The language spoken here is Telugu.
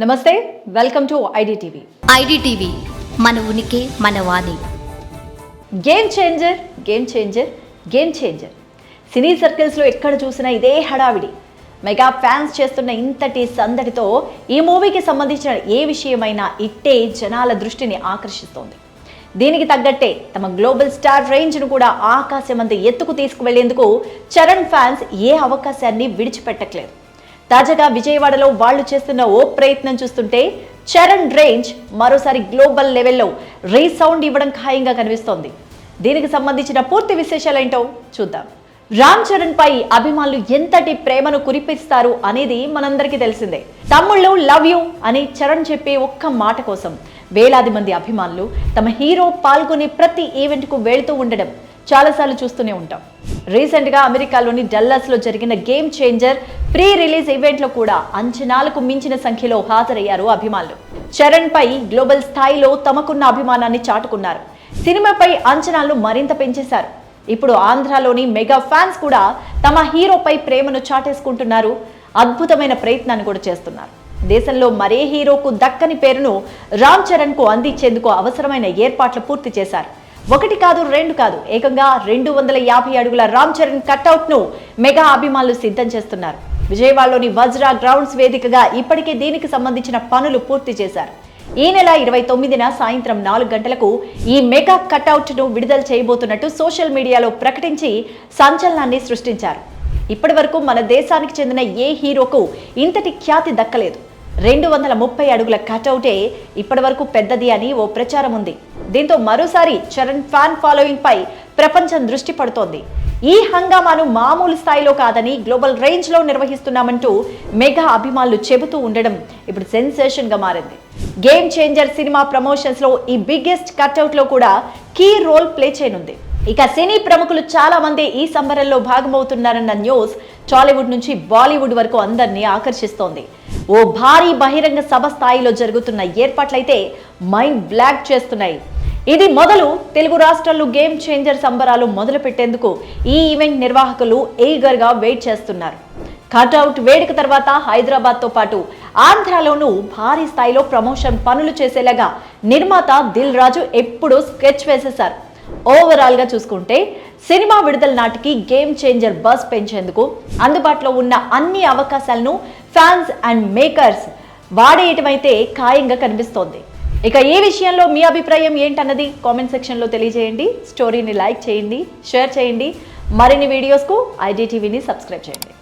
నమస్తే వెల్కమ్ టు ఐడిటీవీ. ఐడిటీవీ మన ఉనికి మన వాణి. Game changer game changer game changer cine సర్కిల్స్లో ఎక్కడ చూసినా ఇదే హడావిడి. మెగా ఫ్యాన్స్ చేస్తున్న ఇంతటి సందడితో ఈ మూవీకి సంబంధించిన ఏ విషయమైనా ఇట్టే జనాల దృష్టిని ఆకర్షిస్తోంది. దీనికి తగ్గట్టే తమ గ్లోబల్ స్టార్ రేంజ్ను కూడా ఆకాశమంత ఎత్తుకు తీసుకువెళ్ళేందుకు చరణ్ ఫ్యాన్స్ ఏ అవకాశాన్ని విడిచిపెట్టట్లేదు. తాజాగా విజయవాడలో వాళ్ళు చేస్తున్న ఓ ప్రయత్నం చూస్తుంటే చరణ్ రేంజ్ మరోసారి గ్లోబల్ లెవెల్లో రీసౌండ్ ఇవ్వడం ఖాయంగా కనిపిస్తోంది. దీనికి సంబంధించిన పూర్తి విశేషాలు ఏంటో చూద్దాం. రామ్ చరణ్ పై అభిమానులు ఎంతటి ప్రేమను కురిపిస్తారు అనేది మనందరికీ తెలిసిందే. తమ్ముళ్ళు లవ్ యూ అని చరణ్ చెప్పే ఒక్క మాట కోసం వేలాది మంది అభిమానులు తమ హీరో పాల్గొనే ప్రతి ఈవెంట్కు వెళుతూ ఉండడం చాలాసార్లు చూస్తూనే ఉంటాం. రీసెంట్గా అమెరికాలోని డల్లాస్లో జరిగిన గేమ్ చేంజర్ ప్రీ రిలీజ్ ఈవెంట్లో కూడా అంచనాలకు మించిన సంఖ్యలో హాజరయ్యారు అభిమానులు. చరణ్ పై గ్లోబల్ స్థాయిలో తమకున్న అభిమానాన్ని చాటుకున్నారు. సినిమాపై అంచనాలు మరింత పెంచేశారు. ఇప్పుడు ఆంధ్రాలోని మెగా ఫ్యాన్స్ కూడా తమ హీరోపై ప్రేమను చాటేసుకుంటున్నారు. అద్భుతమైన ప్రయత్నాన్ని కూడా చేస్తున్నారు. దేశంలో మరే హీరోకు దక్కని పేరును రామ్ చరణ్కు అందించేందుకు అవసరమైన ఏర్పాట్లు పూర్తి చేశారు. ఒకటి కాదు రెండు కాదు. ఏకంగా రెండు వందల యాభై అడుగుల రామ్ చరణ్ కట్అవుట్ను మెగా అభిమానులు సిద్ధం చేస్తున్నారు. విజయవాడలోని వజ్రా గ్రౌండ్స్ వేదికగా ఇప్పటికే దీనికి సంబంధించిన పనులు పూర్తి చేశారు. ఈ నెల ఇరవై తొమ్మిదిన సాయంత్రం నాలుగు గంటలకు ఈ మెగా కట్అవుట్ను విడుదల చేయబోతున్నట్టు సోషల్ మీడియాలో ప్రకటించి సంచలనాన్ని సృష్టించారు. ఇప్పటి వరకు మన దేశానికి చెందిన ఏ హీరోకు ఇంతటి ఖ్యాతి దక్కలేదు. రెండు వందల ముప్పై అడుగుల కటౌటే ఇప్పటి వరకు పెద్దది అని ఓ ప్రచారం ఉంది. దీంతో మరోసారి చరణ్ ఫ్యాన్ ఫాలోయింగ్ పై ప్రపంచం దృష్టి పడుతోంది. ఈ హంగామాను మామూలు స్థాయిలో కాదని గ్లోబల్ రేంజ్లో నిర్వహిస్తున్నామంటూ మెగా అభిమానులు చెబుతూ ఉండడం ఇప్పుడు సెన్సేషన్గా మారింది. గేమ్ చేంజర్ సినిమా ప్రమోషన్స్లో ఈ బిగ్గెస్ట్ కట్అవుట్లో కూడా కీ రోల్ ప్లే చేయనుంది. ఇక సినీ ప్రముఖులు చాలా మంది ఈ సంబరంలో భాగమవుతున్నారన్న న్యూస్ టాలీవుడ్ నుంచి బాలీవుడ్ వరకు అందరినీ ఆకర్షిస్తోంది. ఓ భారీ బహిరంగ సభ స్థాయిలో జరుగుతున్న ఏర్పాట్లయితే మైండ్ బ్లాక్ చేస్తున్నాయి. ఇది మొదలు తెలుగు రాష్ట్రాల్లో గేమ్ చేంజర్ సంబరాలు మొదలు పెట్టేందుకు ఈ ఈవెంట్ నిర్వాహకులు ఎయిగర్గా వెయిట్ చేస్తున్నారు. కట్అవుట్ వేడుక తర్వాత హైదరాబాద్తో పాటు ఆంధ్రాలోనూ భారీ స్థాయిలో ప్రమోషన్ పనులు చేసేలాగా నిర్మాత దిల్ రాజు ఎప్పుడూ స్కెచ్ వేసేశారు. ఓవరాల్గా చూసుకుంటే సినిమా విడుదల నాటికి గేమ్ చేంజర్ బస్ పెంచేందుకు అందుబాటులో ఉన్న అన్ని అవకాశాలను ఫ్యాన్స్ అండ్ మేకర్స్ వాడేయటమైతే ఖాయంగా కనిపిస్తోంది. ఇక ఈ విషయంలో మీ అభిప్రాయం ఏంటన్నది కామెంట్ సెక్షన్లో తెలియజేయండి. స్టోరీని లైక్ చేయండి షేర్ చేయండి. మరిన్ని వీడియోస్కు ఐడిటీవీని సబ్స్క్రైబ్ చేయండి.